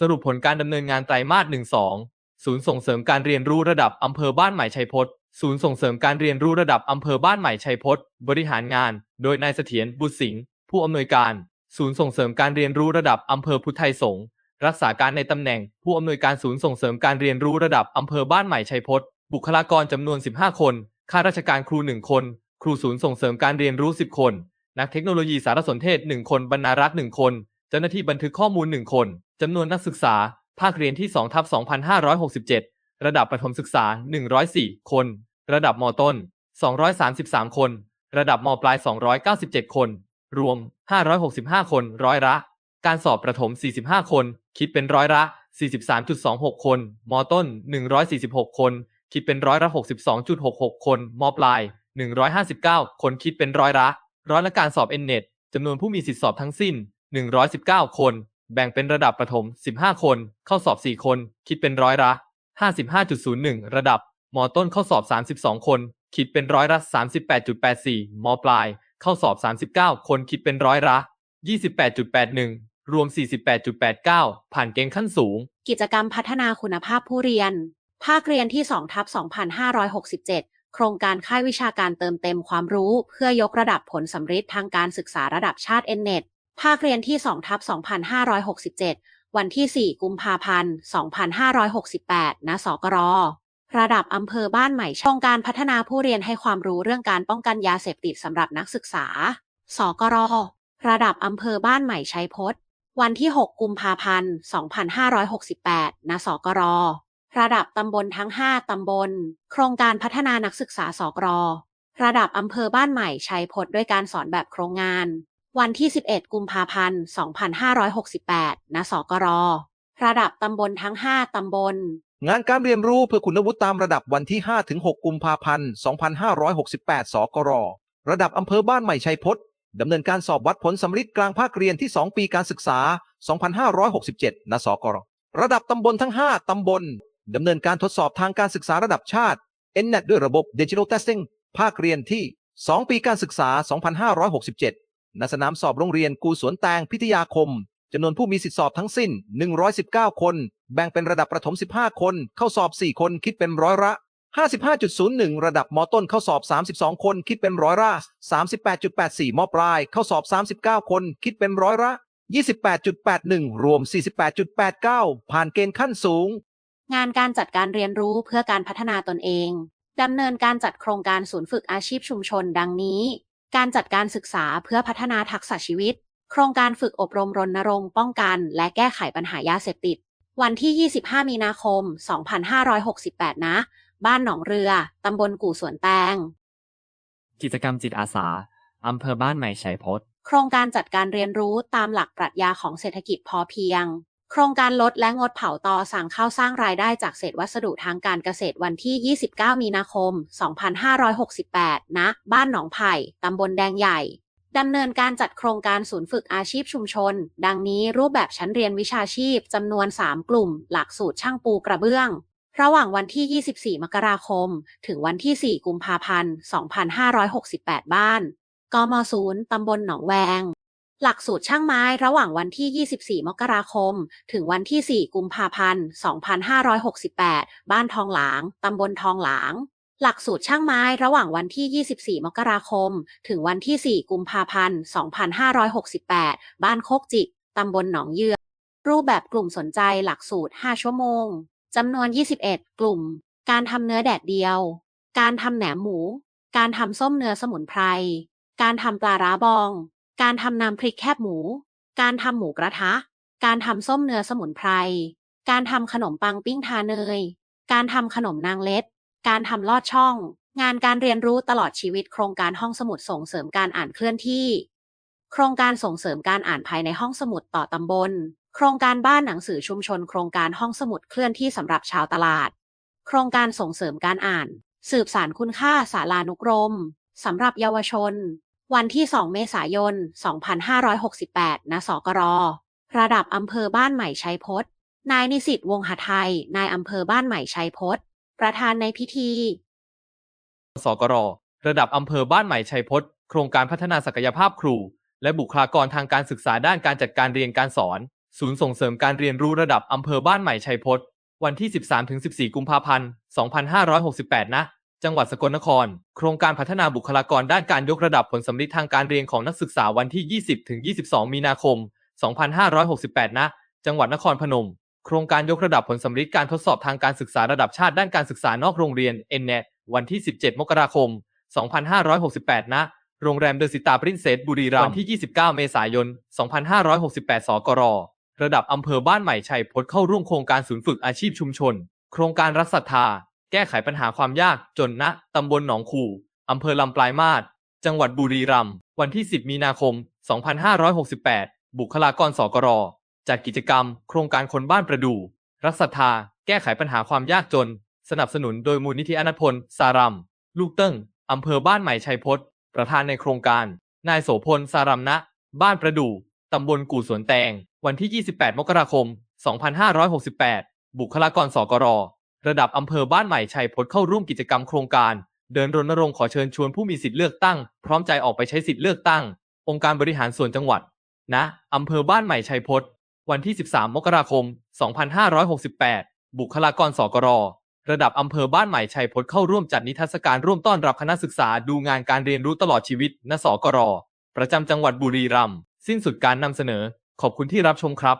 สรุปผลการดำเนินงานไตรมาส 1-2 ศูนย์ส่งเสริมการเรียนรู้ระดับอำเภอบ้านใหม่ชัยพจน์ศูนย์ส่งเสริมการเรียนรู้ระดับอำเภอบ้านใหม่ชัยพจน์บริหารงาน โดยนายเสถียรบุตรสิงห์ผู้อำนวยการ ศูนย์ส่งเสริมการเรียนรู้ระดับอำเภอพุทธไทยสงฆ์รักษาการในตำแหน่ง ผู้อำนวยการศูนย์ส่งเสริมการเรียนรู้ระดับอำเภอบ้านใหม่ชัยพจน์บุคลากรจำนวน 15 คนข้าราชการครู 1 คน ครูศูนย์ส่งเสริมการเรียนรู้ 10 คน นักเทคโนโลยีสารสนเทศ 1 คนบรรณารักษ์1คน เจ้าหน้าที่บันทึกข้อมูล 1 คน จำนวนนักศึกษา ภาคเรียนที่2ทับ2567 ระดับประถมศึกษา 104 คน ระดับมต้น 233 คน ระดับมปลาย 297 คน รวม 565 คน ร้อยละ การสอบประถม 45 คน คิดเป็นร้อยละ 43.26 คน มต้น 146 คน คิดเป็นร้อยละ 62.66 คน มปลาย 159 คน คิดเป็นร้อยละ ร้อยละการสอบ n n e t จำนวนผู้มีสิทธิสอบทั้งสิ้น 119 คน แบ่งเป็นระดับประถม 15 คน เข้าสอบ 4 คน คิดเป็นร้อยละ 55.01 ระดับมต้นเข้าสอบ 32 คน คิดเป็นร้อยละ 38.84มปลาย เข้าสอบ 39 คนคิดเป็นร้อยละ 28.81 รวม 48.89 ผ่านเกณฑ์ขั้นสูง กิจกรรมพัฒนาคุณภาพผู้เรียน ภาคเรียนที่2ทับ2567 โครงการค่ายวิชาการเติมเต็มความรู้ เพื่อยกระดับผลสำฤทธิ์ทางการศึกษาระดับชาติ n n e t ภาคเรียนที่2ทับ2567 วันที่ 4 กุมภาพันธ์ 2568 ณ สกร ระดับอำเภอบ้านใหม่โครงการพัฒนาผู้เรียนให้ความรู้เรื่องการป้องกันยาเสพติดสำหรับนักศึกษา สกร ระดับอำเภอบ้านใหม่ชัยพจน์วันที่ 6 กุมภาพันธ์ 2568 ณ สกร ระดับตำบลทั้ง 5 ตำบล โครงการพัฒนานักศึกษาสกร ระดับอำเภอบ้านใหม่ชัยพจน์ด้วยการสอนแบบโครงงาน วันที่ 11 กุมภาพันธ์ 2568 ณ สกร ระดับตำบลทั้ง 5 ตำบล งานการเรียนรู้เพื่อคุณวุฒิตามระดับวันที่ 5-6 กุมภาพันธ์ 2568 สกร ระดับอำเภอบ้านใหม่ชัยพจน์ดำเนินการสอบวัดผลสำฤทธิ์กลางภาคเรียนที่ 2 ปีการศึกษา 2567 ณ สกร ระดับตำบลทั้ง 5 ตำบล ดำเนินการทดสอบทางการศึกษาระดับชาติ NNET ด้วยระบบ Digital Testing ภาคเรียนที่ 2 ปีการศึกษา 2567 ณสนามสอบโรงเรียนกูสวนแตงพิทยาคมจำนวนผู้มีสิทธิสอบทั้งสิ้น 119 คน แบ่งเป็นระดับประถม 15 คน เข้าสอบ 4 คนคิดเป็นร้อยละ 55.01 ระดับมต้นเข้าสอบ 32 คนคิดเป็นร้อยละ 38.84 มปลาย เข้าสอบ 39 คนคิดเป็นร้อยละ 28.81 รวม 48.89 ผ่านเกณฑ์ขั้นสูง งานการจัดการเรียนรู้เพื่อการพัฒนาตนเองดำเนินการจัดโครงการศูนย์ฝึกอาชีพชุมชนดังนี้ การจัดการศึกษาเพื่อพัฒนาทักษะชีวิต โครงการฝึกอบรมรณรงค์ป้องกัน และแก้ไขปัญหายาเสพติด วันที่ 25 มีนาคม 2568 นะ บ้านหนองเรือ ตำบลกู่สวนแตง กิจกรรมจิตอาสา อำเภอบ้านใหม่ชัยพจน์โครงการจัดการเรียนรู้ตามหลักปรัชญาของเศรษฐกิจพอเพียง โครงการลดและงดเผาตอสั่งเข้าสร้างรายได้จากเศษวัสดุทางการเกษตรวันที่ 29 มีนาคม 2568 ณ บ้านหนองไผ่ ตำบลแดงใหญ่ดำเนินการจัดโครงการศูนย์ฝึกอาชีพชุมชน ดังนี้รูปแบบชั้นเรียนวิชาชีพจำนวน 3 กลุ่ม หลักสูตรช่างปูกระเบื้อง ระหว่างวันที่ 24 มกราคม ถึงวันที่ 4 กุมภาพันธ์ 2568 บ้าน กมศูนย์ตำบลหนองแวง หลักสูตรช่างไม้ระหว่างวันที่ 24 มกราคม ถึงวันที่ 4 กุมภาพันธ์ 2568 บ้านทองหลาง ตำบลทองหลาง หลักสูตรช่างไม้ระหว่างวันที่ 24 มกราคม ถึงวันที่ 4 กุมภาพันธ์ 2568 บ้านโคกจิก ตำบลหนองเยือรูปแบบกลุ่มสนใจหลักสูตร 5 ชั่วโมง จำนวน 21 กลุ่ม การทำเนื้อแดดเดียว การทำแหนมหมู การทำส้มเนื้อสมุนไพร การทำปลาร้าบอง การทำน้ำพริกแคบหมู การทำหมูกระทะ การทำส้มเนื้อสมุนไพร การทำขนมปังปิ้งทาเนย การทำขนมนางเล็ด การทำลอดช่อง งานการเรียนรู้ตลอดชีวิตโครงการห้องสมุดส่งเสริมการอ่านเคลื่อนที่ โครงการส่งเสริมการอ่านภายในห้องสมุดต่อตำบล โครงการบ้านหนังสือชุมชน โครงการห้องสมุดเคลื่อนที่สำหรับชาวตลาด โครงการส่งเสริมการอ่าน สืบสารคุณค่าสารานุกรมสำหรับเยาวชน วันที่ 2 เมษายน 2568 ณ สกร ระดับอำเภอบ้านใหม่ชัยพจน์นายนิสิตวงหไทย นายอำเภอบ้านใหม่ชัยพจน์ประธานในพิธี สกร ระดับอำเภอบ้านใหม่ชัยพจน์โครงการพัฒนาศักยภาพครู และบุคลากรทางการศึกษาด้านการจัดการเรียนการสอน ศูนย์ส่งเสริมการเรียนรู้ระดับอำเภอบ้านใหม่ชัยพจน์วันที่ 13-14 กุมภาพันธ์ 2568ณ จังหวัดสกลนคร โครงการพัฒนาบุคลากรด้านการยกระดับผลสำลิดทางการเรียนของนักศึกษาวันที่ 20-22 มีนาคม 2568 ณ จังหวัดนครพนม โครงการยกระดับผลสำลิดการทดสอบทางการศึกษาระดับชาติด้านการศึกษานอกโรงเรียน NNET วันที่ 17 มกราคม 2568 ณ โรงแรมเดอะสิตาปรินเซสบุรีรัมย์ วันที่ 29 เมษายน 2568 สกร ระดับอำเภอบ้านใหม่ชัยพจน์เข้าร่วมโครงการศูนย์ฝึกอาชีพชุมชน โครงการรักศรัทธา แก้ไขปัญหาความยากจนณตำบลหนองคูอำเภอลำปลายมาศจังหวัดบุรีรัมย์วันที่ 10 มีนาคม 2568 บุคลากรสกรจัดกิจกรรม โครงการคนบ้านประดู รักศรัทธา แก้ไขปัญหาความยากจน สนับสนุนโดยมูลนิธิอนัทพล สารัม ลูกเติ้งอำเภอบ้านใหม่ชัยพจน์ประธานในโครงการ นายโสพล สารัมนะบ้านประดูตำบลกู่สวนแตง วันที่ 28 มกราคม 2568 บุคลากรสกร ระดับอำเภอบ้านใหม่ชัยพจน์เข้าร่วมกิจกรรมโครงการ เดินรณรงค์ขอเชิญชวนผู้มีสิทธิ์เลือกตั้ง พร้อมใจออกไปใช้สิทธิ์เลือกตั้ง องค์การบริหารส่วนจังหวัดณอำเภอบ้านใหม่ชัยพจน์วันที่ 13 มกราคม 2568 บุคลากรสกร ระดับอำเภอบ้านใหม่ชัยพจน์เข้าร่วมจัดนิทรรศการร่วมต้อนรับคณะศึกษาดูงานการเรียนรู้ตลอดชีวิต ณ สกร ประจำจังหวัดบุรีรัมย์ สิ้นสุดการนำเสนอ ขอบคุณที่รับชมครับ